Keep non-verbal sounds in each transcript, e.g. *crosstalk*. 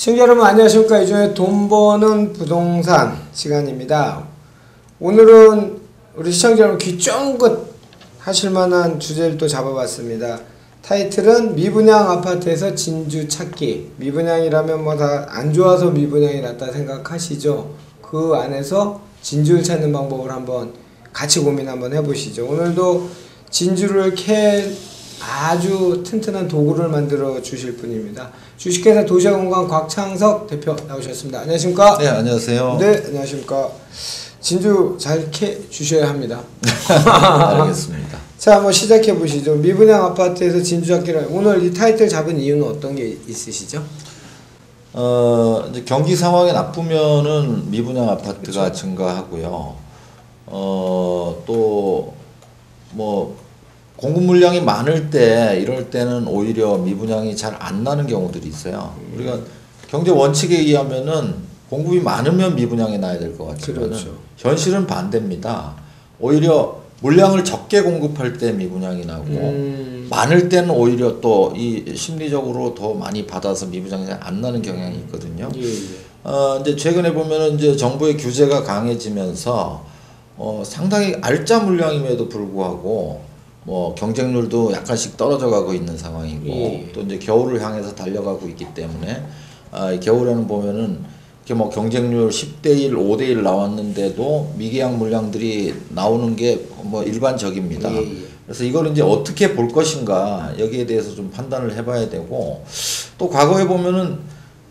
시청자 여러분 안녕하십니까? 이종의 돈 버는 부동산 시간입니다. 오늘은 우리 시청자 여러분 귀 쫑긋 하실 만한 주제를 또 잡아봤습니다. 타이틀은 미분양 아파트에서 진주 찾기. 미분양이라면 뭐 다 안 좋아서 미분양이 낫다 생각하시죠? 그 안에서 진주를 찾는 방법을 한번 같이 고민 한번 해보시죠. 오늘도 진주를 캐 아주 튼튼한 도구를 만들어 주실 분입니다. 주식회사 도시공간 곽창석 대표 나오셨습니다. 안녕하십니까? 네, 안녕하세요. 네, 안녕하십니까? 진주 잘 캐 주셔야 합니다. *laughs* 알겠습니다. *laughs* 자, 한번 시작해 보시죠. 미분양 아파트에서 진주 잡기를 오늘 이 타이틀 잡은 이유는 어떤 게 있으시죠? 어, 이제 경기 상황이 나쁘면은 미분양 아파트가 그쵸. 증가하고요. 어, 또뭐 공급 물량이 많을 때 이럴 때는 오히려 미분양이 잘 안 나는 경우들이 있어요. 우리가 경제 원칙에 의하면은 공급이 많으면 미분양이 나야 될 것 같지만 그렇죠. 현실은 반대입니다. 오히려 물량을 적게 공급할 때 미분양이 나고 음, 많을 때는 오히려 또 이 심리적으로 더 많이 받아서 미분양이 잘안 나는 경향이 있거든요. 예, 예. 어, 이제 최근에 보면은 이제 정부의 규제가 강해지면서 어, 상당히 알짜 물량임에도 불구하고 뭐 경쟁률도 약간씩 떨어져 가고 있는 상황이고 예. 또 이제 겨울을 향해서 달려가고 있기 때문에 아, 이 겨울에는 보면은 이렇게 뭐 경쟁률 10대 1, 5대 1 나왔는데도 미계약 물량들이 나오는 게 뭐 일반적입니다. 예, 예. 그래서 이걸 이제 어떻게 볼 것인가 여기에 대해서 좀 판단을 해봐야 되고 또 과거에 보면은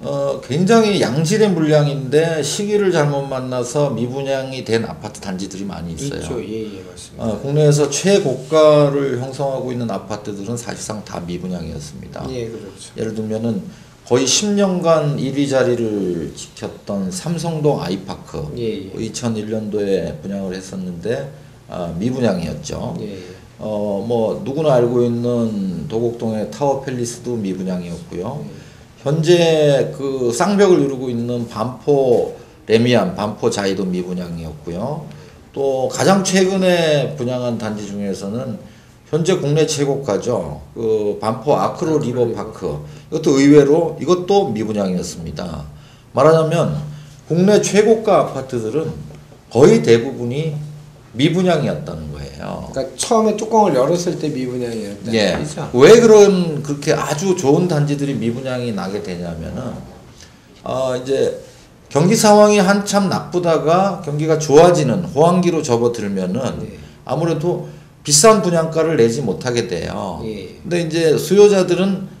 어 굉장히 양질의 물량인데 시기를 잘못 만나서 미분양이 된 아파트 단지들이 많이 있어요. 있죠. 예, 예, 맞습니다. 어, 국내에서 최고가를 형성하고 있는 아파트들은 사실상 다 미분양이었습니다. 예, 그렇죠. 예를 들면은 거의 10년간 1위 자리를 지켰던 삼성동 아이파크 예, 예. 2001년도에 분양을 했었는데 아, 미분양이었죠. 예, 예. 어, 뭐, 누구나 알고 있는 도곡동의 타워 팰리스도 미분양이었고요. 예. 현재 그 쌍벽을 이루고 있는 반포 레미안, 반포 자이도 미분양이었고요. 또 가장 최근에 분양한 단지 중에서는 현재 국내 최고가죠. 그 반포 아크로 리버 파크. 이것도 의외로 이것도 미분양이었습니다. 말하자면 국내 최고가 아파트들은 거의 대부분이 미분양이었다는 거예요. 그러니까 처음에 뚜껑을 열었을 때 미분양이었다. 예. 그죠? 왜 그런 그렇게 아주 좋은 단지들이 미분양이 나게 되냐면은 어 이제 경기 상황이 한참 나쁘다가 경기가 좋아지는 호황기로 접어들면은 네. 아무래도 비싼 분양가를 내지 못하게 돼요. 예. 근데 이제 수요자들은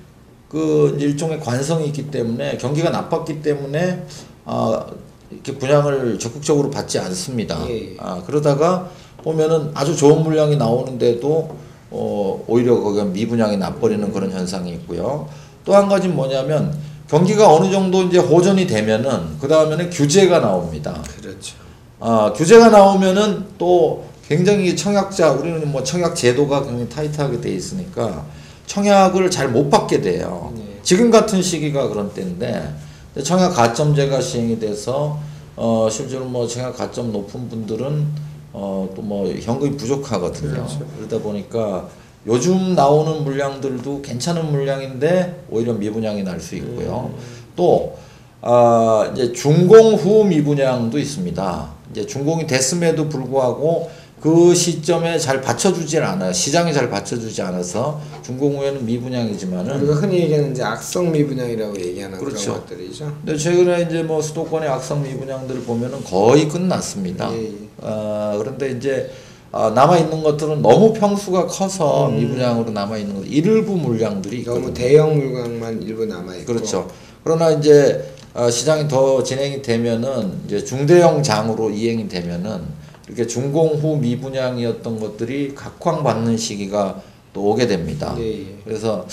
그 일종의 관성이 있기 때문에 경기가 나빴기 때문에 아 이렇게 분양을 적극적으로 받지 않습니다. 예. 아 그러다가 보면은 아주 좋은 물량이 나오는데도 어 오히려 거기가 미분양이 나버리는 그런 현상이 있고요. 또 한 가지는 뭐냐면 경기가 어느 정도 이제 호전이 되면은 그 다음에는 규제가 나옵니다. 그렇죠. 아, 규제가 나오면은 또 굉장히 청약자, 우리는 뭐 청약 제도가 굉장히 타이트하게 돼 있으니까 청약을 잘 못 받게 돼요. 네. 지금 같은 시기가 그런 때인데 청약 가점제가 시행이 돼서 어, 실제로 뭐 청약 가점 높은 분들은 어, 또 뭐 현금이 부족하거든요. 그렇죠. 그러다 보니까 요즘 나오는 물량들도 괜찮은 물량인데 오히려 미분양이 날 수 있고요. 또 아, 이제 준공 후 미분양도 있습니다. 이제 준공이 됐음에도 불구하고 그 시점에 잘 받쳐주질 않아요. 시장이 잘 받쳐주지 않아서 후에는 미분양이지만은 우리가 흔히 얘기하는 이제 악성 미분양이라고 얘기하는 그렇죠. 그런 것들이죠. 근데 최근에 이제 뭐 수도권의 악성 미분양들을 보면은 거의 끝났습니다. 예, 예. 아, 그런데 이제 아, 남아 있는 것들은 너무 평수가 커서 미분양으로 남아 있는 것 일부 물량들이 있거든요. 음. 너무 대형 물건만 일부 남아 있고. 그렇죠. 그러나 이제 어, 시장이 더 진행이 되면은 이제 중대형 장으로 이행이 되면은 이렇게 준공 후 미분양이었던 것들이 각광받는 시기가 또 오게 됩니다. 예, 예. 그래서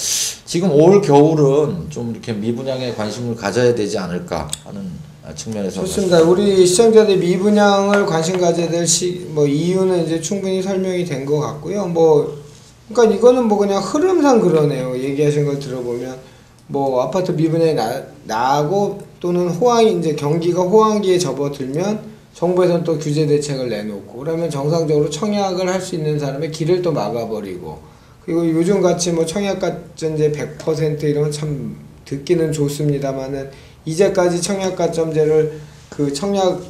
지금 올 겨울은 좀 이렇게 미분양에 관심을 가져야 되지 않을까 하는 측면에서 좋습니다. 우리 시청자들 미분양을 관심 가져야 될 시, 뭐 이유는 이제 충분히 설명이 된 것 같고요. 뭐 그러니까 이거는 뭐 그냥 흐름상 그러네요. 얘기하신 걸 들어보면 뭐 아파트 미분양이 나, 나고 또는 호황이 이제 경기가 호황기에 접어들면 정부에서는 또 규제 대책을 내놓고 그러면 정상적으로 청약을 할 수 있는 사람의 길을 또 막아버리고 그리고 요즘 같이 뭐 청약가전제 100% 이런 건 참 듣기는 좋습니다만은 이제까지 청약 가점제를 그 청약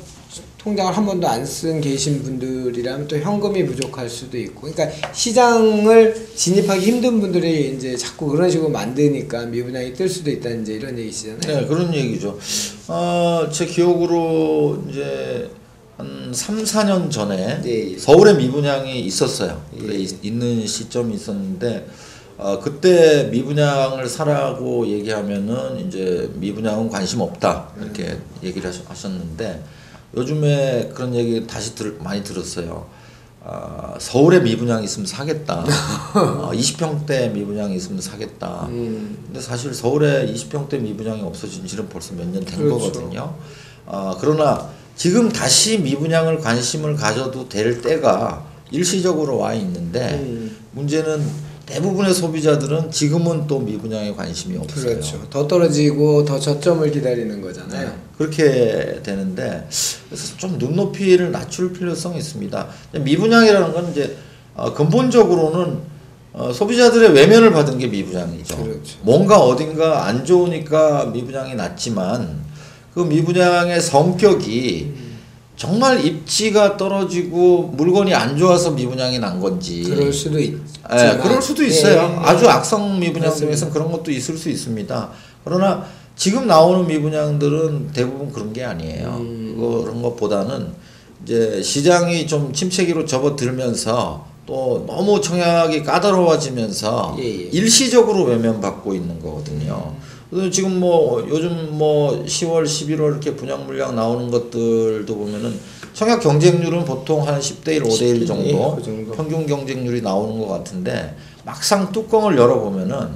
통장을 한 번도 안 쓴 계신 분들이라면 또 현금이 부족할 수도 있고 그러니까 시장을 진입하기 힘든 분들이 이제 자꾸 그런 식으로 만드니까 미분양이 뜰 수도 있다 이제 이런 얘기시잖아요. 네, 그런 얘기죠. 어, 제 기억으로 이제 한 3, 4년 전에 예, 예. 서울에 미분양이 있었어요. 예. 있- 있는 시점이 있었는데 어, 그때 미분양을 사라고 얘기하면은 이제 미분양은 관심 없다 이렇게 얘기를 하셨, 하셨는데 요즘에 그런 얘기 다시 들, 많이 들었어요. 아, 서울에 미분양 있으면 사겠다. 어, 20평대 미분양이 있으면 사겠다. 음. 근데 사실 서울에 20평대 미분양이 없어진 지는 벌써 몇 년된 그렇죠. 거거든요. 아, 그러나 지금 다시 미분양을 관심을 가져도 될 때가 일시적으로 와 있는데 음. 문제는 대부분의 소비자들은 지금은 또 미분양에 관심이 없어요. 그렇죠. 더 떨어지고 더 저점을 기다리는 거잖아요. 네, 그렇게 되는데 그래서 좀 눈높이를 낮출 필요성이 있습니다. 미분양이라는 건 이제 어, 근본적으로는 어, 소비자들의 외면을 받은 게 미분양이죠. 그렇죠. 뭔가 어딘가 안 좋으니까 미분양이 낮지만 그 미분양의 성격이 음. 정말 입지가 떨어지고 물건이 안 좋아서 미분양이 난 건지 그럴 수도 있. 예, 그럴 수도 있어요. 예, 예. 아주 악성 미분양 맞습니다. 중에서는 그런 것도 있을 수 있습니다. 그러나 지금 나오는 미분양들은 대부분 그런 게 아니에요. 음. 그런 것보다는 이제 시장이 좀 침체기로 접어들면서 또 너무 청약이 까다로워지면서 예, 예. 일시적으로 외면받고 있는 거거든요. 그래서 지금 뭐 요즘 뭐 10월, 11월 이렇게 분양 물량 나오는 것들도 보면은 청약 경쟁률은 보통 한 10대 1, 5대 1 정도, 예, 그 정도. 평균 경쟁률이 나오는 것 같은데 막상 뚜껑을 열어보면은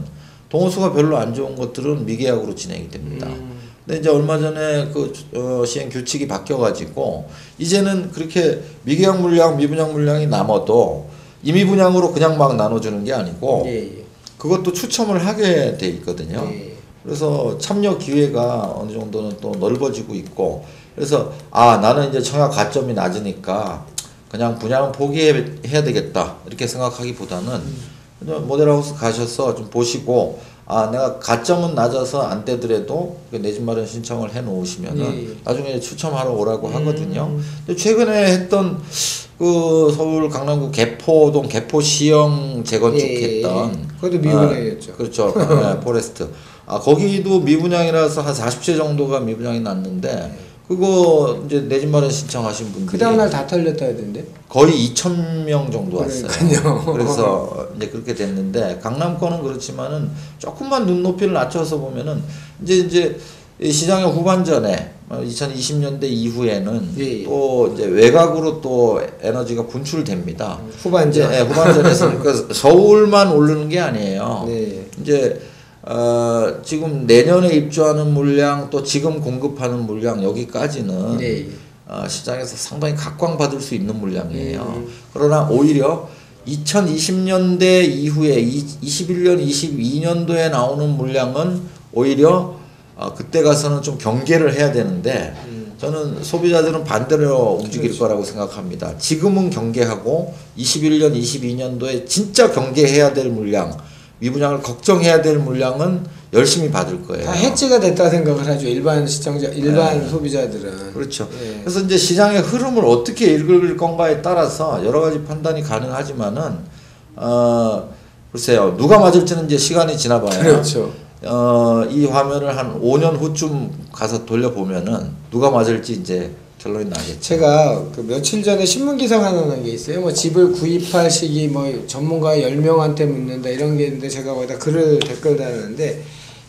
동호수가 별로 안 좋은 것들은 미계약으로 진행이 됩니다. 음. 근데 이제 얼마 전에 그 어, 시행 규칙이 바뀌어가지고 이제는 그렇게 미계약 물량, 미분양 물량이 남아도 임의 분양으로 그냥 막 나눠주는 게 아니고 예, 예. 그것도 추첨을 하게 돼 있거든요. 예. 그래서 참여 기회가 어느 정도는 또 넓어지고 있고 그래서 아 나는 이제 청약 가점이 낮으니까 그냥 분양은 포기해야 되겠다 이렇게 생각하기보다는 그냥 모델하우스 가셔서 좀 보시고 아 내가 가점은 낮아서 안 되더라도 내 집 마련 신청을 해 놓으시면은 예, 예. 나중에 추첨하러 오라고 음. 하거든요. 근데 최근에 했던 그 서울 강남구 개포동 개포시형 재건축했던 예, 예. 그것도 미분양이었죠. 아, 그렇죠. 네, 포레스트. *laughs* 아 거기도 미분양이라서 한 40채 정도가 미분양이 났는데 그거 이제 내 집 마련 신청하신 분들이 그 다음 날 다 털렸다 하던데. 거의 2천 명 정도 왔어요. *laughs* 그래서 이제 그렇게 됐는데 강남 권은 그렇지만은 조금만 눈높이를 낮춰서 보면은 이제 이제 이 시장의 후반전에 2020년대 이후에는 예, 예. 또 이제 외곽으로 또 에너지가 분출됩니다. 이제 후반전. 예, 후반전에서 *laughs* 그러니까 서울만 오르는 게 아니에요. 네. 이제 어, 지금 내년에 입주하는 물량 또 지금 공급하는 물량 여기까지는 네. 어, 시장에서 상당히 각광받을 수 있는 물량이에요. 음. 그러나 오히려 2020년대 이후에 이, 21년, 22년도에 나오는 물량은 오히려 어, 그때 가서는 좀 경계를 해야 되는데 음. 저는 소비자들은 반대로 움직일 그렇죠. 거라고 생각합니다. 지금은 경계하고 21년, 22년도에 진짜 경계해야 될 물량, 미분양을 걱정해야 될 물량은 열심히 받을 거예요. 다 해지가 됐다 생각을 하죠. 일반 시청자, 일반 네. 소비자들은. 그렇죠. 예. 그래서 이제 시장의 흐름을 어떻게 읽을 건가에 따라서 여러 가지 판단이 가능하지만은 어 글쎄요 누가 맞을지는 이제 시간이 지나봐야 그렇죠. 어이 화면을 한 5년 후쯤 가서 돌려보면은 누가 맞을지 이제 결론이 나겠죠. 제가 그 며칠 전에 신문 기사가 하나 난 게 있어요. 뭐 집을 구입할 시기 뭐 전문가 10명한테 묻는다 이런 게 있는데 제가 거기다 글을 댓글 달았는데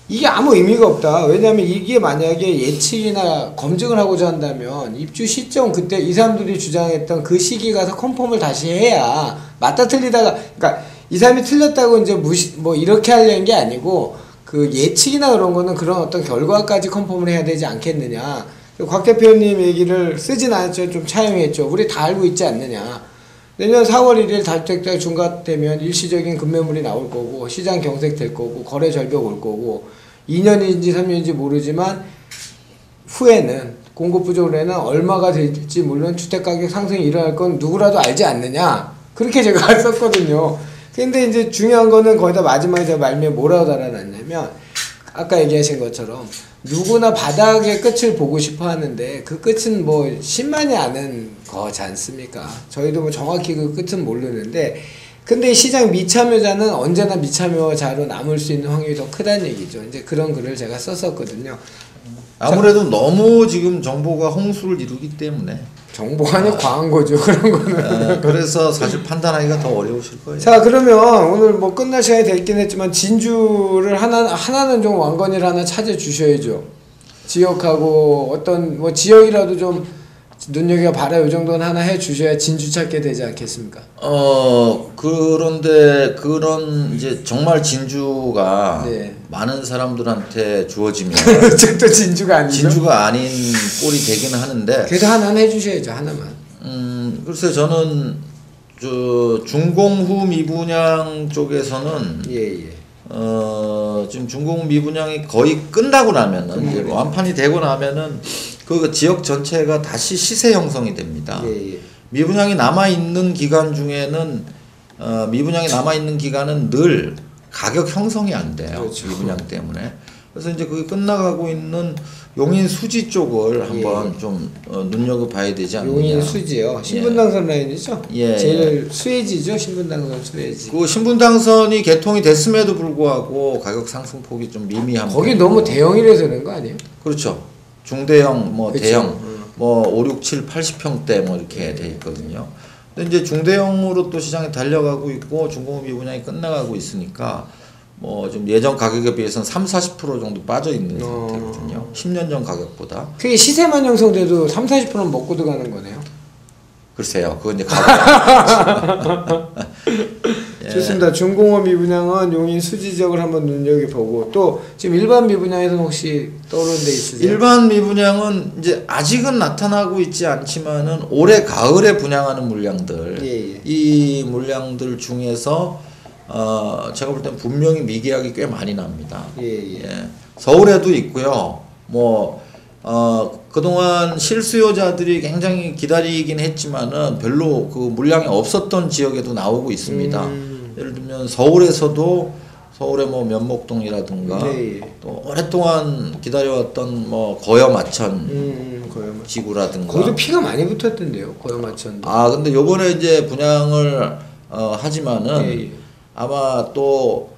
이게 아무 의미가 없다. 왜냐하면 이게 만약에 예측이나 검증을 하고자 한다면 입주 시점 그때 이 사람들이 주장했던 그 시기 가서 컨펌을 다시 해야 맞다 틀리다가 그러니까 이 사람이 틀렸다고 이제 무시 뭐 이렇게 하려는 게 아니고 그 예측이나 그런 거는 그런 어떤 결과까지 컨펌을 해야 되지 않겠느냐. 곽 대표님 얘기를 쓰진 않았죠. 좀 차용했죠. 우리 다 알고 있지 않느냐. 내년 4월 1일 다주택자 중과되면 일시적인 급매물이 나올 거고 시장 경색될 거고 거래 절벽 올 거고 2년인지 3년인지 모르지만 후에는 공급 부족으로는 얼마가 될지 물론 주택 가격 상승이 일어날 건 누구라도 알지 않느냐 그렇게 제가 *laughs* 썼거든요. 근데 이제 중요한 거는 거기다 마지막에 제가 말미에 뭐라고 달아놨냐면 아까 얘기하신 것처럼 누구나 바닥의 끝을 보고 싶어 하는데 그 끝은 뭐 10만이 아는 거지 않습니까? 저희도 뭐 정확히 그 끝은 모르는데 근데 시장 미참여자는 언제나 미참여자로 남을 수 있는 확률이 더 크다는 얘기죠. 이제 그런 글을 제가 썼었거든요. 아무래도 너무 지금 정보가 홍수를 이루기 때문에 정보가 아니라 과한 거죠. *laughs* 그런 거는. 어, 그래서 사실 판단하기가 더 어려우실 거예요. 자 그러면 오늘 뭐 끝날 시간이 됐긴 했지만 진주를 하나 하나는 좀 왕건이를 하나 찾아 주셔야죠. 지역하고 어떤 뭐 지역이라도 좀 눈여겨 봐라 요 정도는 하나 해 주셔야 진주 찾게 되지 않겠습니까? 어 그런데 그런 이제 정말 진주가 네. 많은 사람들한테 주어지면 *laughs* 또 진주가 아니죠. 진주가 아닌 꼴이 되기는 하는데 그래도 하나는 해 주셔야죠 하나만. 음 글쎄 저는 저 중공후 미분양 쪽에서는 예 예. 어 지금 중공후 미분양이 거의 끝나고 나면은 이제 완판이 되고 나면은 그 지역 전체가 다시 시세 형성이 됩니다. 예 예. 미분양이 남아 있는 기간 중에는 어, 미분양이 남아 있는 기간은 늘 가격 형성이 안 돼요. 그렇죠. 미분양 때문에. 그래서 이제 그게 끝나가고 있는 용인 수지 쪽을 한번 좀 어, 눈여겨 봐야 되지 않느냐. 용인 수지요. 신분당선 라인이죠. 예, 제일 수혜지죠. 신분당선 수혜지. 그 신분당선이 개통이 됐음에도 불구하고 가격 상승폭이 좀 미미한 거기. 너무 대형이라서 그런 거 아니에요? 그렇죠. 중대형, 뭐 그쵸. 대형, 음. 뭐 5, 6, 7, 80평대 뭐 이렇게 돼 있거든요. 근데 이제 중대형으로 또 시장에 달려가고 있고 중공업 미분양이 끝나가고 있으니까 뭐 좀 예전 가격에 비해서는 3, 40% 정도 빠져 있는 어. 상태거든요. 10년 전 가격보다. 그게 시세만 형성돼도 3, 40%는 먹고 들어가는 거네요. 글쎄요. 그건 이제 *laughs* 가격. *laughs* 예. 좋습니다. 중공업 미분양은 용인 수지 지역을 한번 눈여겨보고 또 지금 일반 미분양에서는 혹시 떠오르는 데 있으세요? 일반 미분양은 이제 아직은 나타나고 있지 않지만은 올해 가을에 분양하는 물량들 예, 예. 이 물량들 중에서 어 제가 볼 땐 분명히 미계약이 꽤 많이 납니다. 예, 예. 서울에도 있고요. 뭐 어, 그동안 실수요자들이 굉장히 기다리긴 했지만은 별로 그 물량이 없었던 지역에도 나오고 있습니다. 음. 예를 들면 서울에서도 서울의 뭐 면목동이라든가 네, 예. 또 오랫동안 기다려왔던 뭐 거여마천 음, 거여마. 지구라든가 거기도 피가 많이 붙었던데요. 거여마천. 아 근데 요번에 이제 분양을 어, 하지만은 예, 예. 아마 또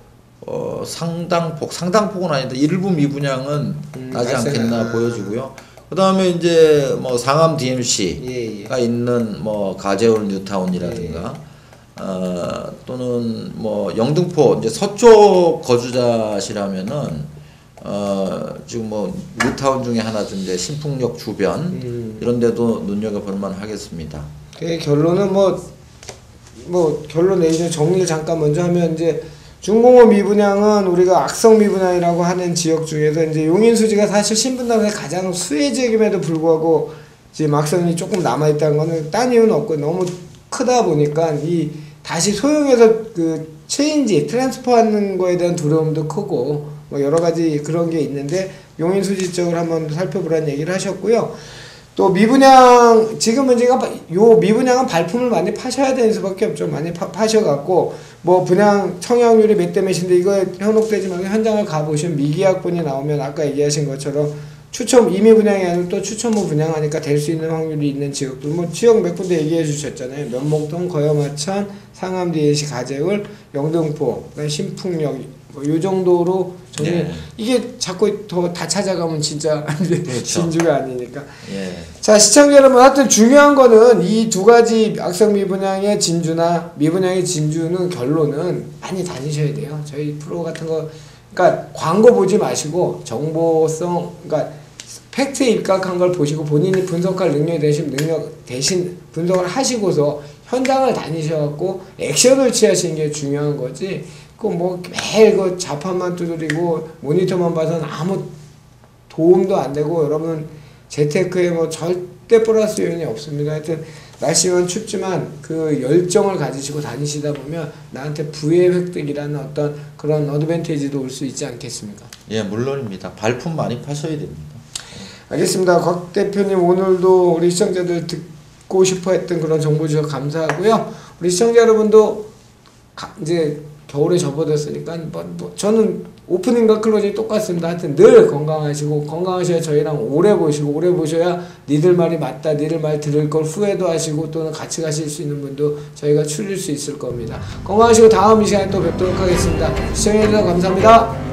어, 상당폭 상당폭은 아닌데 일부 미분양은 음, 나지 않겠나 아. 보여지고요. 그 다음에 이제 뭐 상암 DMC가 예, 예. 있는 뭐 가재울 뉴타운이라든가 어, 또는 뭐 영등포 이제 서쪽 거주자시라면은 어, 지금 뭐 뉴타운 중에 하나죠. 이제 신풍역 주변 음. 이런 데도 눈여겨볼 만 하겠습니다. 그 결론은 뭐, 뭐, 결론 내리죠. 정리를 잠깐 먼저 하면 이제 중공업 미분양은 우리가 악성 미분양이라고 하는 지역 중에서 이제 용인 수지가 사실 신분당에 가장 수혜 지역임에도 불구하고 지금 악성이 조금 남아있다는 거는 딴 이유는 없고 너무 크다 보니까 이 다시 소형에서 그 체인지, 트랜스퍼 하는 거에 대한 두려움도 크고 뭐 여러 가지 그런 게 있는데 용인 수지 쪽을 한번 살펴보라는 얘기를 하셨고요. 또 미분양 지금 문제가 바- 요 미분양은 발품을 많이 파셔야 되는 수밖에 없죠. 많이 파, 파셔갖고 뭐 분양 청약률이 몇 대 몇인데 이거 현혹되지 말고 현장을 가보시면 미계약분이 나오면 아까 얘기하신 것처럼 추첨 이미 분양이 아니고 또 추첨 후 분양하니까 될 수 있는 확률이 있는 지역들 뭐 지역 몇 군데 얘기해 주셨잖아요. 면목동, 거여마천, 상암 DNC 가재울, 영등포, 신풍역 뭐요 정도로 정리. 네. 이게 자꾸 더 다 찾아가면 진짜 *laughs* 그렇죠. 진주가 아니니까. 예. 자 시청자 여러분 하여튼 중요한 거는 이 두 가지 악성 미분양의 진주나 미분양의 진주는 결론은 많이 다니셔야 돼요 저희 프로 같은 거 그러니까 광고 보지 마시고 정보성 그러니까 팩트에 입각한 걸 보시고 본인이 분석할 능력이 되신 능력 대신 분석을 하시고서 현장을 다니셔갖고 액션을 취하시는 게 중요한 거지 그 뭐 매일 그 자판만 두드리고 모니터만 봐서는 아무 도움도 안 되고 여러분 재테크에 뭐 절대 플러스 요인이 없습니다. 하여튼 날씨는 춥지만 그 열정을 가지시고 다니시다 보면 나한테 부의 획득이라는 어떤 그런 어드밴티지도 올 수 있지 않겠습니까? 예, 물론입니다. 발품 많이 파셔야 됩니다. 알겠습니다. 곽 대표님 오늘도 우리 시청자들 듣고 싶어 했던 그런 정보 주셔서 감사하고요. 우리 시청자 여러분도 가- 이제 겨울에 접어들었으니까 뭐, 뭐 저는 오프닝과 클로징 똑같습니다. 하여튼 늘 건강하시고 건강하셔야 저희랑 오래 보시고 오래 보셔야 니들 말이 맞다 니들 말 들을 걸 후회도 하시고 또는 같이 가실 수 있는 분도 저희가 추릴 수 있을 겁니다. 건강하시고 다음 이 시간에 또 뵙도록 하겠습니다. 시청해주셔서 감사합니다.